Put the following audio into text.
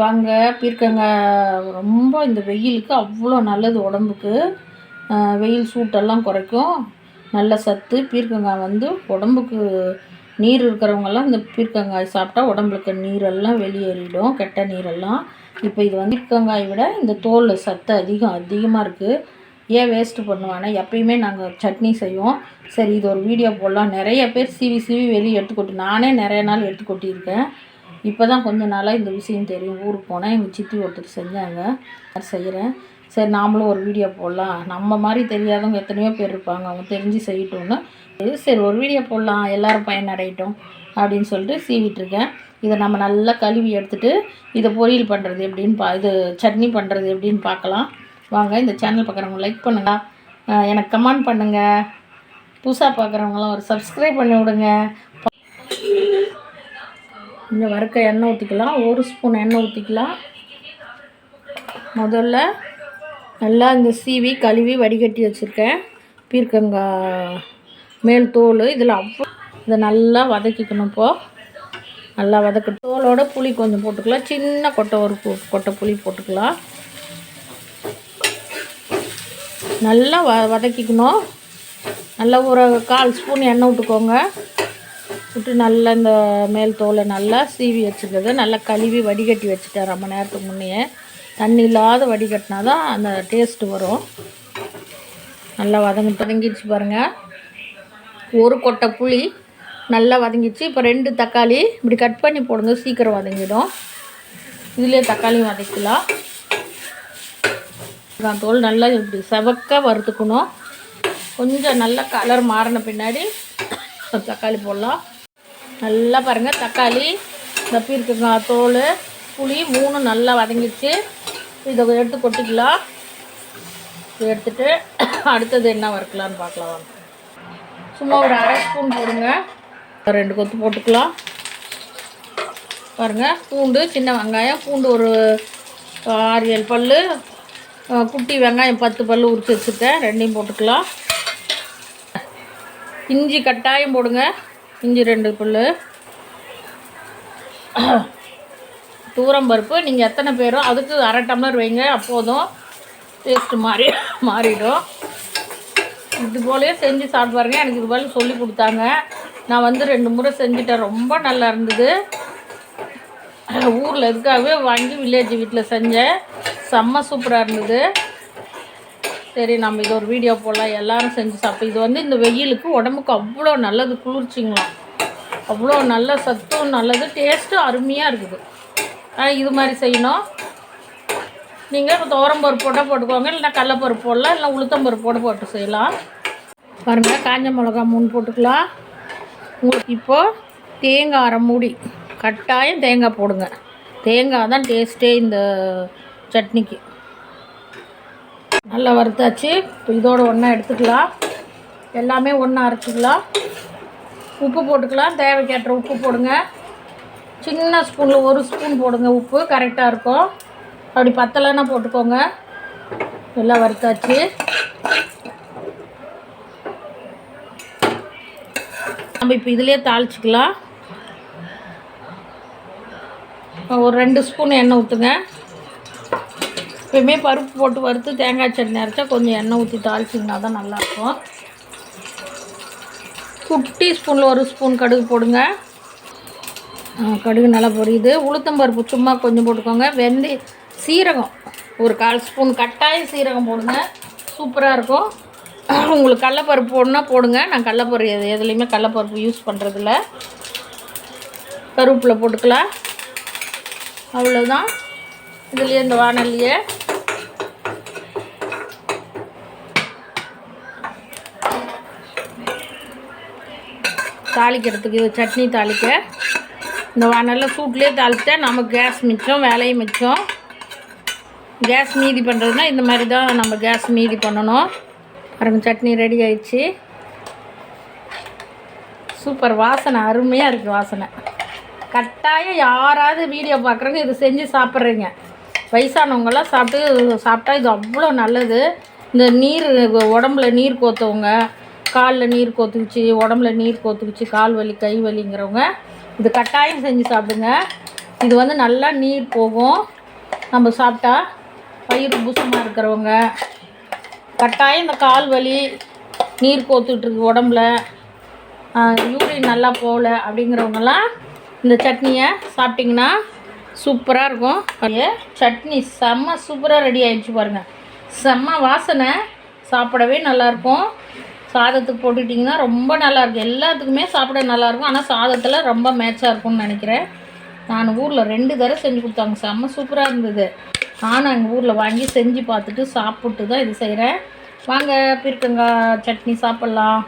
வாங்க. பீர்க்கங்காய் ரொம்ப இந்த வெயிலுக்கு அவ்வளோ நல்லது உடம்புக்கு. வெயில் சூட்டெல்லாம் குறைக்கும். நல்ல சத்து. பீர்க்கங்காய் வந்து உடம்புக்கு நீர் இருக்கிறவங்கெல்லாம் இந்த பீர்க்கங்காய் சாப்பிட்டா உடம்புக்கு நீரெல்லாம் வெளியேறிடும் கெட்ட நீரெல்லாம். இப்போ இது வந்து பீர்க்கங்காயை விட இந்த தோலில் சத்து அதிகம் அதிகமாக இருக்குது ஏன் வேஸ்ட்டு பண்ணுவானே எப்பயுமே நாங்கள் சட்னி செய்வோம். சரி இது ஒரு வீடியோ போடலாம். நிறைய பேர் சீவி சீவி வெளியே எடுத்து கொட்டி நானே நிறைய நாள் எடுத்து கொட்டியிருக்கேன் இப்போ தான் கொஞ்ச நாளாக இந்த விஷயம் தெரியும். ஊருக்கு போனேன் எங்கள் சித்தி ஒருத்தர் செஞ்சாங்க. செய்கிறேன் சரி நாமளும் ஒரு வீடியோ போடலாம். நம்ம மாதிரி தெரியாதவங்க எத்தனையோ பேர் இருப்பாங்க. அவங்க தெரிஞ்சு செய்யட்டும்னு. இது சரி ஒரு வீடியோ போடலாம். எல்லாரும் பயனடையட்டும் அப்படின்னு சொல்லிட்டு சீவிட்டுருக்கேன் இதை நம்ம நல்லா கழுவி எடுத்துகிட்டு இதை பொரியல் பண்ணுறது எப்படின்னு பா இது சட்னி பண்ணுறது எப்படின்னு பார்க்கலாம். வாங்க இந்த சேனல் பார்க்குறவங்க லைக் பண்ணுங்கள் எனக்கு கமெண்ட் பண்ணுங்கள் புதுசாக பார்க்குறவங்களாம் ஒரு சப்ஸ்கிரைப் பண்ணி விடுங்க. இந்த வறுக்க எண்ணெய் ஊற்றிக்கலாம் ஒரு ஸ்பூன் எண்ணெய் ஊற்றிக்கலாம் முதல்ல நல்லா இந்த சீவி கழுவி வடிகட்டி வச்சுருக்கேன். பீர்க்கங்காய் மேல் தோல் இதில் அவ்வளோ இதை நல்லா வதக்கிக்கணும் இப்போது நல்லா வதக்க தோலோட புளி கொஞ்சம் போட்டுக்கலாம். சின்ன கொட்டை ஒரு கொட்டை புளி போட்டுக்கலாம். நல்லா வ வதக்கிக்கணும். நல்லா ஒரு கால் ஸ்பூன் எண்ணெய் விட்டுக்கோங்க விட்டு நல்லா இந்த மேல் தோலை நல்லா சீவி வச்சுக்கிறது நல்லா கழுவி வடிகட்டி வச்சுட்டேன் ரொம்ப நேரத்துக்கு முன்னையே. தண்ணி இல்லாத வடிகட்டினா தான் அந்த டேஸ்ட்டு வரும். நல்லா வதங்கி வதங்கிடுச்சு பாருங்கள் ஒரு கொட்டை புளி நல்லா வதங்கிடுச்சு. இப்போ ரெண்டு தக்காளி இப்படி கட் பண்ணி போடுங்க சீக்கிரம் வதங்கிடும். இதுலேயே தக்காளியும் வதக்கலாம். தோல் நல்லா இப்படி செவக்க வறுத்துக்கணும். கொஞ்சம் நல்லா கலர் மாறின பின்னாடி தக்காளி போடலாம். நல்லா பாருங்கள் தக்காளி இந்த பீர்க்கங்காய் தோல் புளி மூணு நல்லா வதங்கிடுச்சு. இதை எடுத்து கொட்டிக்கலாம். இதை எடுத்துட்டு அடுத்தது என்ன வறுக்கலான்னு பார்க்கலாம் சும்மா ஒரு அரை ஸ்பூன் போடுங்க. ரெண்டு கொத்து போட்டுக்கலாம். பாருங்கள் பூண்டு சின்ன வெங்காயம் பூண்டு ஒரு ஆறு ஏழு பல் குட்டி வெங்காயம் பத்து பல் உரிச்சு வச்சுருக்கேன். ரெண்டையும் போட்டுக்கலாம். இஞ்சி கட்டாயம் போடுங்க. இஞ்சி ரெண்டு புல் தூரம் பருப்பு. நீங்கள் எத்தனை பேரோ அதுக்கு அரை டம்ளர் வைங்க அப்போதும் டேஸ்ட்டு மாறி மாறிடும். இது போலயே செஞ்சு சாப்பிட்டு பாருங்க. எனக்கு இது போல சொல்லி கொடுத்தாங்க. நான் வந்து ரெண்டு முறை செஞ்சுட்டேன். ரொம்ப நல்லா இருந்தது. ஊரில் இருக்காவே வாங்கி வில்லேஜ் வீட்டில் செஞ்சேன். செம்ம சூப்பராக இருந்தது. சரி நம்ம இது ஒரு வீடியோ போடலாம். எல்லாரும் செஞ்சு சாப்பிட்டு இது வந்து இந்த வெயிலுக்கு உடம்புக்கு அவ்வளோ நல்லது குளிர்ச்சிங்களாம். அவ்வளோ நல்ல சத்தும் நல்லது டேஸ்ட்டும் அருமையாக இருக்குது. ஆனால் இது மாதிரி செய்யணும். நீங்கள் இப்போ துவரம்பருப்பு போட்டால் போட்டுக்கோங்க. இல்லைன்னா கடலப்பருப்பு போடலாம். இல்லை உளுத்தம்பருப்பு போட போட்டு செய்யலாம். பாருங்கள் காஞ்ச மிளகா மூணு போட்டுக்கலாம். உங்களுக்கு இப்போது தேங்காய் அரை மூடி கட்டாயம் தேங்காய் போடுங்க. தேங்காய் தான் டேஸ்ட்டே இந்த சட்னிக்கு. நல்லா வறுத்தாச்சு. இப்போ இதோடு ஒன்றா எடுத்துக்கலாம். எல்லாமே ஒன்றா அரைச்சிக்கலாம். உப்பு போட்டுக்கலாம். தேவைக்கேற்ற உப்பு போடுங்க. சின்ன ஸ்பூனில் ஒரு ஸ்பூன் போடுங்க உப்பு. கரெக்டாக இருக்கும். அப்படி பத்தலைன்னா போட்டுக்கோங்க. எல்லாம் வறுத்தாச்சு. நம்ம இப்போ இதிலே தாளிச்சிக்கலாம். ஒரு ரெண்டு ஸ்பூன் எண்ணெய் ஊற்றுங்க எப்பயுமே பருப்பு போட்டு வறுத்து தேங்காய் சட்னி அரைச்சா கொஞ்சம் எண்ணெய் ஊற்றி தாளிச்சிங்கன்னா தான் நல்லாயிருக்கும். குட்டி ஸ்பூனில் ஒரு ஸ்பூன் கடுகு போடுங்க. கடுகு நல்லா பொரியுது. உளுத்தம்பருப்பு சும்மா கொஞ்சம் போட்டுக்கோங்க. வெந்தி சீரகம் ஒரு கால் ஸ்பூன் கட்டாயம் சீரகம் போடுங்க. சூப்பராக இருக்கும். உங்களுக்கு கடலப்பருப்பு போடணுன்னா போடுங்க. நான் கடலப்பருப்பு எது எதுலேயுமே கடலப்பருப்பு யூஸ் பண்ணுறதில்ல கருவேப்பில் போட்டுக்கலாம். அவ்வளோதான் இதுலேயே இந்த வானல்லையே தாளிக்கிறதுக்கு சட்னி தாளிக்க. இந்த நல்ல சூட்லேயே தாளித்தா நமக்கு கேஸ் மிச்சம் வேலையும் மிச்சம். கேஸ் மீதி பண்ணுறதுனா இந்த மாதிரி தான் நம்ம கேஸ் மீதி பண்ணணும். பாருங்க சட்னி ரெடி ஆயிடுச்சு. சூப்பர் வாசனை அருமையாக இருக்குது வாசனை. கட்டாயம் யாராவது வீடியோ பார்க்குறவங்க இது செஞ்சு சாப்பிட்றீங்க. வயசானவங்கெல்லாம் சாப்பிட்டு சாப்பிட்டா இது அவ்வளோ நல்லது. இந்த நீர் உடம்புல நீர் கோத்தவங்க. காலில் நீர் கோத்துக்குச்சு உடம்புல நீர் கோத்துக்குச்சு கால் வலி கை வலிங்கிறவங்க இது கட்டாயம் செஞ்சு சாப்பிடுங்க. இது வந்து நல்லா நீர் போகும். நம்ம சாப்பிட்டா பயிறு பூசமாக இருக்கிறவங்க. கட்டாயம் இந்த கால் வலி நீர் கோத்துட்ருக்கு உடம்புல யூரின் நல்லா போகல அப்படிங்கிறவங்கெல்லாம் இந்த சட்னியை சாப்பிட்டிங்கன்னா சூப்பராக இருக்கும். சட்னி செம்ம சூப்பராக ரெடி ஆகிடுச்சு பாருங்கள் செம்ம வாசனை. சாப்பிடவே நல்லாயிருக்கும் சாதத்துக்கு போட்டுட்டிங்கன்னா ரொம்ப நல்லாயிருக்கும் எல்லாத்துக்குமே சாப்பிட நல்லாயிருக்கும். ஆனால் சாதத்தில் ரொம்ப மேட்சாக இருக்கும்னு நினைக்கிறேன். நான் ஊரில் ரெண்டு தடவை செஞ்சு கொடுத்தாங்க. செம்ம சூப்பராக இருந்தது. நானும் எங்கள் ஊரில் வாங்கி செஞ்சு பார்த்துட்டு சாப்பிட்டு தான் இது செய்கிறேன் வாங்க பீர்க்கங்காய் சட்னி சாப்பிட்லாம்.